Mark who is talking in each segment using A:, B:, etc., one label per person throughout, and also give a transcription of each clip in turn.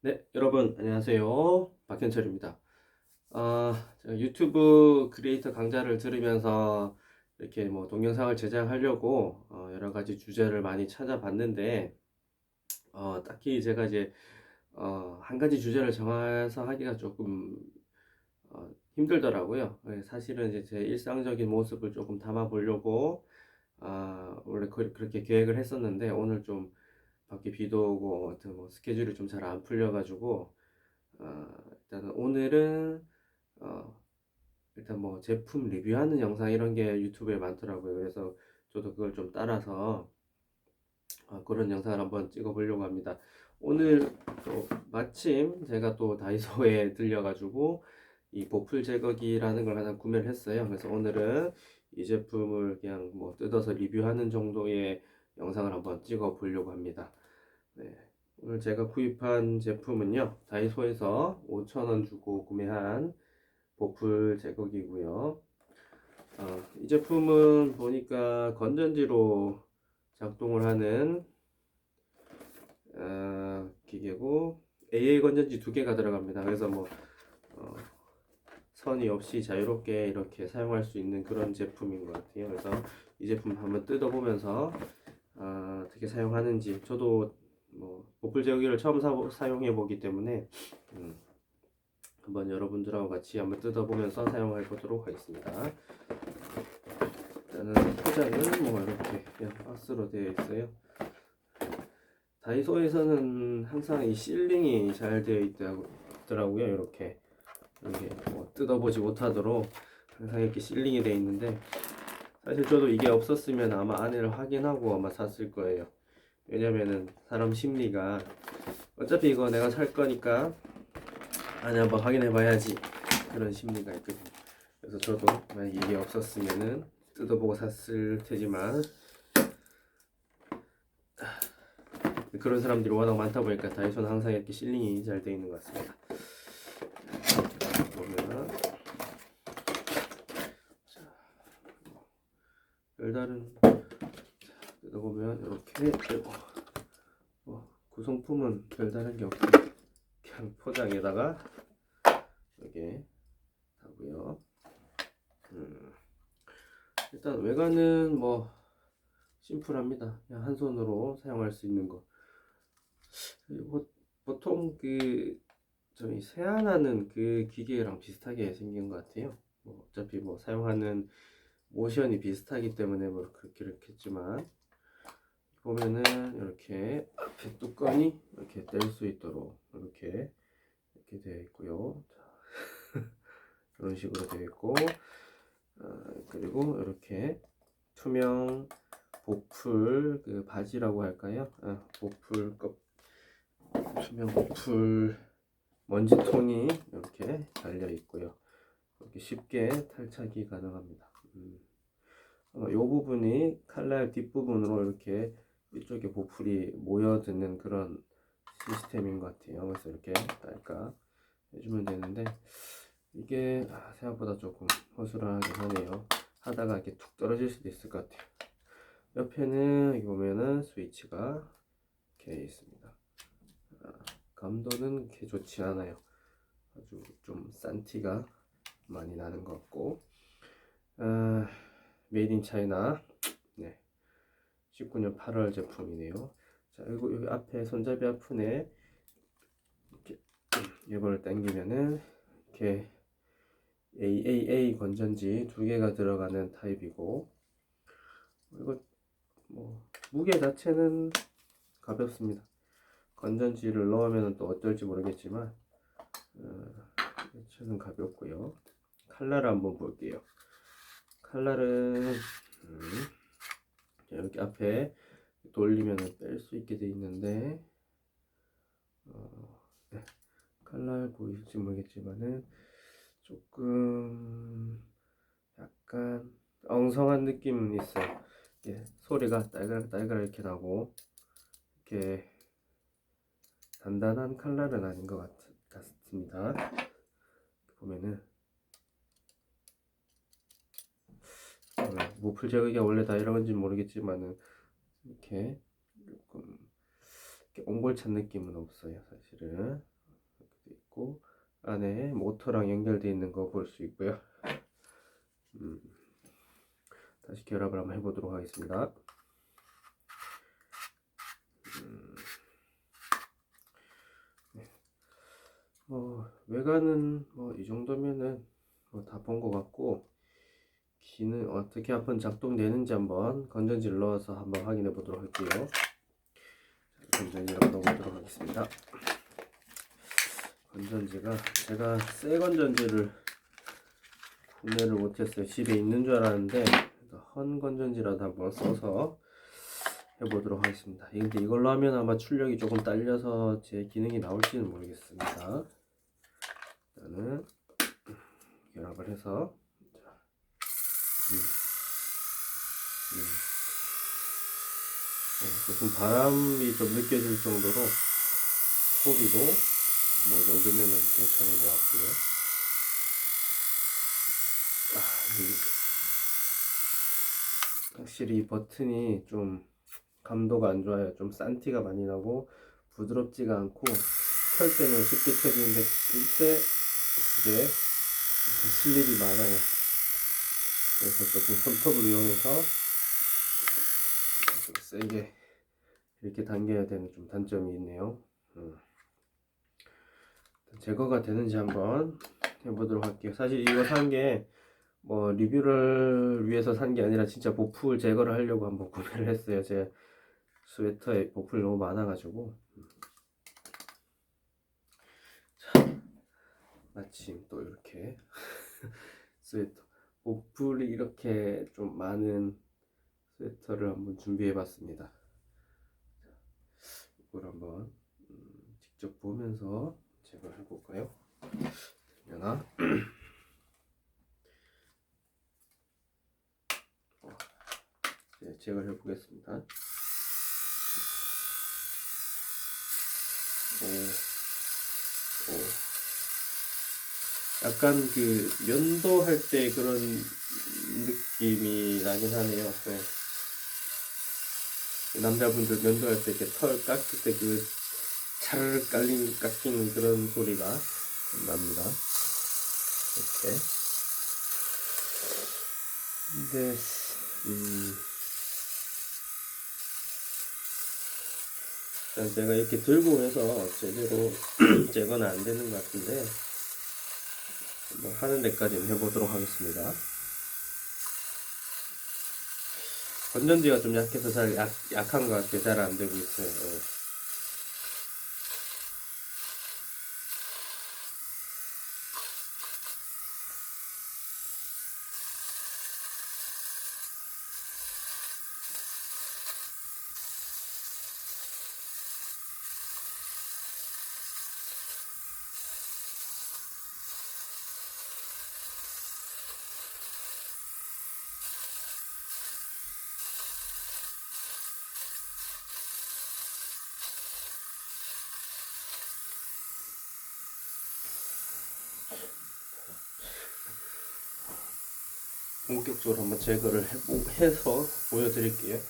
A: 네, 여러분 안녕하세요. 박현철입니다. 아, 제가 유튜브 크리에이터 강좌를 들으면서 이렇게 뭐 동영상을 제작하려고 어, 여러 가지 주제를 많이 찾아봤는데 어, 딱히 제가 이제 어, 한 가지 주제를 정해서 하기가 조금 어, 힘들더라고요. 예, 사실은 이제 제 일상적인 모습을 조금 담아 보려고 아, 원래 그- 그렇게 계획을 했었는데 오늘 좀 밖에 비도 오고 아무튼 뭐 스케줄이 좀 잘 안 풀려가지고 어, 일단은 오늘은 어, 일단 뭐 제품 리뷰하는 영상 이런 게 유튜브에 많더라고요. 그래서 저도 그걸 좀 따라서 어, 그런 영상을 한번 찍어 보려고 합니다. 오늘 또 마침 제가 또 다이소에 들려가지고 이 보풀 제거기라는 걸 하나 구매를 했어요. 그래서 오늘은 이 제품을 그냥 뭐 뜯어서 리뷰하는 정도의 영상을 한번 찍어 보려고 합니다. 네. 오늘 제가 구입한 제품은요, 다이소에서 5,000원 주고 구매한 보풀 제거기고요. 어, 이 제품은 보니까 건전지로 작동을 하는 어, 기계고 AA 건전지 두 개가 들어갑니다. 그래서 뭐 어, 선이 없이 자유롭게 이렇게 사용할 수 있는 그런 제품인 것 같아요. 그래서 이 제품 한번 뜯어보면서 아, 어떻게 사용하는지 저도 뭐 보풀 제어기를 처음 사, 사용해 보기 때문에 음, 한번 여러분들하고 같이 한번 뜯어보면서 사용해 보도록 하겠습니다. 일단은 포장은 뭐 이렇게 박스로 되어 있어요. 다이소에서는 항상 이 실링이 잘 되어 있더라고요. 이렇게 이렇게 뭐 뜯어보지 못하도록 항상 이렇게 실링이 되어 있는데 사실 저도 이게 없었으면 아마 안에를 확인하고 아마 샀을 거예요. 왜냐면은 사람 심리가 어차피 이거 내가 살 거니까 안에 한번 확인해 봐야지 그런 심리가 있거든요. 그래서 저도 만약 이게 없었으면은 뜯어보고 샀을 테지만 그런 사람들이 워낙 많다 보니까 다이소는 항상 이렇게 실링이 잘 되어 있는 것 같습니다. 별다른 뜯어보면 이렇게 되고 뭐 구성품은 별다른 게 없고 그냥 포장에다가 이렇게 하고요. 음, 일단 외관은 뭐 심플합니다. 그냥 한 손으로 사용할 수 있는 거. 그리고 보통 그 저희 세안하는 그 기계랑 비슷하게 생긴 것 같아요. 뭐 어차피 뭐 사용하는 모션이 비슷하기 때문에 뭐 그렇게 이렇겠지만 보면은 이렇게 앞에 뚜껑이 이렇게 뗄 수 있도록 이렇게 이렇게 되어 있고요. 자, 이런 식으로 되어 있고 어, 그리고 이렇게 투명 보풀 그 바지라고 할까요? 아, 보풀 껍 투명 보풀 먼지통이 이렇게 달려 있고요. 이렇게 쉽게 탈착이 가능합니다. 음. 이 부분이 칼날 뒷부분으로 이렇게 이쪽에 보풀이 모여드는 그런 시스템인 것 같아요. 그래서 이렇게 딸까 해주면 되는데 이게 아, 생각보다 조금 허술하긴 하네요. 하다가 이렇게 툭 떨어질 수도 있을 것 같아요. 옆에는 여기 보면은 스위치가 이렇게 있습니다. 아, 감도는 그렇게 좋지 않아요. 아주 좀 싼 티가 많이 나는 것 같고 아, 메이드 인 차이나 네 19년 8월 제품이네요. 자 그리고 여기 앞에 손잡이 앞에 이렇게 이걸 당기면은 이렇게 AAA 건전지 두 개가 들어가는 타입이고 그리고 뭐 무게 자체는 가볍습니다. 건전지를 넣으면 또 어떨지 모르겠지만 어, 자체는 가볍고요. 칼날을 한번 볼게요. 칼날은 음, 자, 이렇게 앞에 돌리면 뺄 수 있게 돼 있는데 어, 네. 칼날 보이실지 모르겠지만은 조금 약간 엉성한 느낌은 있어요. 예, 소리가 딸그락딸그락 이렇게 나고 이렇게 단단한 칼날은 아닌 것 같, 같습니다. 보면은 어, 모플 제거기가 원래 다 이런 건지 모르겠지만은 이렇게 조금 이렇게 옹골찬 느낌은 없어요 사실은. 이렇게 돼 있고 안에 모터랑 연결되어 있는 거 볼 수 있고요. 음, 다시 결합을 한번 해보도록 하겠습니다. 음, 네. 뭐 외관은 뭐 이 정도면은 뭐 다 본 것 같고 기능 어떻게 한번 작동되는지 한번 건전지를 넣어서 한번 확인해 보도록 할게요. 자, 건전지를 넣어보도록 하겠습니다. 건전지가 제가 새 건전지를 구매를 못했어요. 집에 있는 줄 알았는데 헌 건전지라도 한번 써서 해보도록 하겠습니다. 근데 이걸로 하면 아마 출력이 조금 딸려서 제 기능이 나올지는 모르겠습니다. 일단은 결합을 해서 조금 바람이 좀 느껴질 정도로 소리도 뭐 정도면은 괜찮은 것 같고요. 아, 확실히 이 버튼이 좀 감도가 안 좋아요. 좀 싼 티가 많이 나고 부드럽지가 않고 켤 때는 쉽게 켜지는데 끌때 이게 슬립이 많아요. 그래서 조금 손톱을 이용해서 좀 세게 이렇게 당겨야 되는 좀 단점이 있네요. 음. 제거가 되는지 한번 해보도록 할게요. 사실 이거 산 게 뭐 리뷰를 위해서 산 게 아니라 진짜 보풀 제거를 하려고 한번 구매를 했어요. 제 스웨터에 보풀이 너무 많아가지고. 자, 마침 또 이렇게 스웨터. 보풀이 이렇게 좀 많은 스웨터를 한번 준비해 봤습니다. 이걸 한번 음, 직접 보면서 제거를 해볼까요? 되려나? 어, 네, 제거를 해보겠습니다. 오, 오. 약간 그 면도할 때 그런 느낌이 나긴 하네요. 네. 남자분들 면도할 때 이렇게 털 깎을 때 그 차르르 깔린 깎이는 그런 소리가 좀 납니다. 이렇게. 근데 음. 일단 제가 이렇게 들고 해서 제대로 제거는 안 되는 것 같은데 뭐 하는 데까지는 해보도록 하겠습니다. 건전지가 좀 약해서 잘 약, 약한 것 같아요. 잘 안 되고 있어요. 본격적으로 한번 제거를 해보, 해서 보여드릴게요.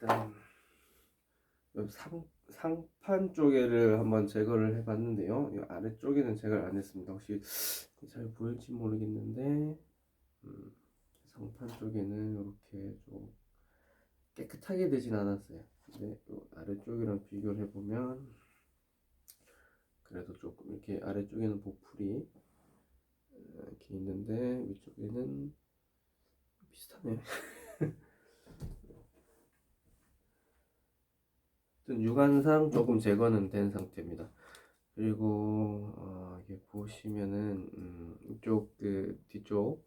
A: 일단 요 상, 상판 쪽에를 한번 제거를 해봤는데요. 이 아래쪽에는 제거를 안 했습니다. 혹시 잘 보일지 모르겠는데 음, 상판 쪽에는 이렇게 좀 깨끗하게 되진 않았어요. 근데 요 아래쪽이랑 비교를 해보면 그래도 조금 이렇게 아래쪽에는 보풀이 어, 이렇게 있는데 위쪽에는 비슷하네. 하 여튼 육안상 조금 제거는 된 상태입니다. 그리고 어, 이게 보시면은 음, 이쪽 그 뒤쪽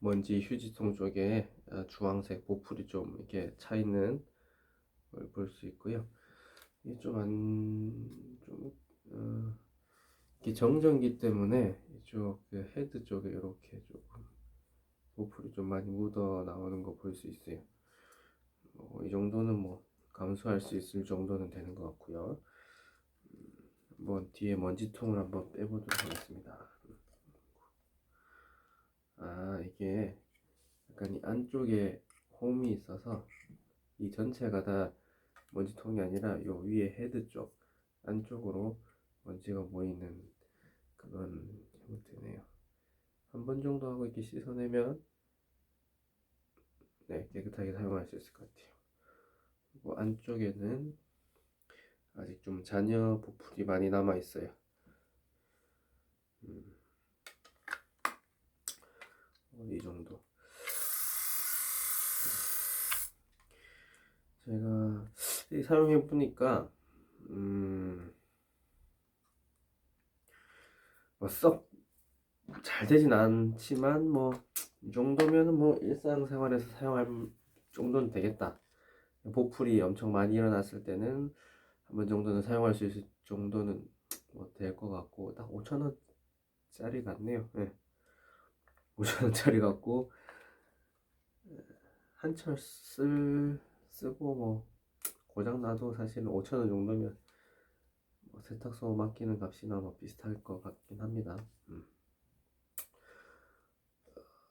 A: 먼지 휴지통 쪽에 아, 주황색 보풀이 좀 이렇게 차 있는 걸 볼 수 있고요. 이게 좀안좀 어, 이게 정전기 때문에 이쪽 그 헤드 쪽에 이렇게 조금 보풀이 좀 많이 묻어 나오는 거 볼 수 있어요. 뭐, 이 정도는 뭐 감수할 수 있을 정도는 되는 것 같고요. 음, 한번 뒤에 먼지통을 한번 빼보도록 하겠습니다. 아 이게 약간 이 안쪽에 홈이 있어서 이 전체가 다 먼지통이 아니라 요 위에 헤드 쪽 안쪽으로 먼지가 모이는 그런 형태네요. 한 번 정도 하고 이렇게 씻어내면 네 깨끗하게 사용할 수 있을 것 같아요. 그리고 안쪽에는 아직 좀 잔여 보풀이 많이 남아 있어요. 음. 어, 이 정도. 제가 이 사용해 보니까 음, 뭐썩잘 되진 않지만 뭐 이 정도면은 뭐 일상생활에서 사용할 정도는 되겠다. 보풀이 엄청 많이 일어났을 때는 한 번 정도는 사용할 수 있을 정도는 뭐 될 것 같고 딱 5천 원짜리 같네요. 네. 5천 원짜리 같고 한철 쓸 쓰고 뭐 고장 나도 사실은 5천 원 정도면 뭐 세탁소 맡기는 값이나 뭐 비슷할 것 같긴 합니다. 음.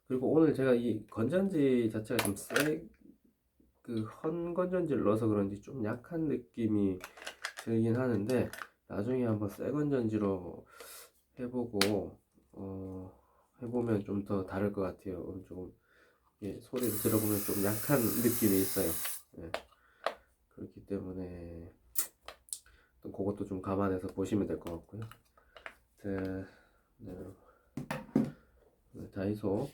A: 그리고 오늘 제가 이 건전지 자체가 좀 세, 그 헌건전지를 넣어서 그런지 좀 약한 느낌이 들긴 하는데 나중에 한번 새 건전지로 해보고 어, 해보면 좀 더 다를 것 같아요. 조금 예, 소리를 들어보면 좀 약한 느낌이 있어요. 예. 그렇기 때문에 또 그것도 좀 감안해서 보시면 될 것 같고요. 네, 네. 네, 다이소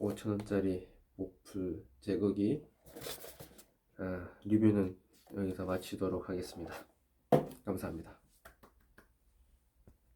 A: 5천원짜리 목풀 제거기 아, 리뷰는 여기서 마치도록 하겠습니다. 감사합니다.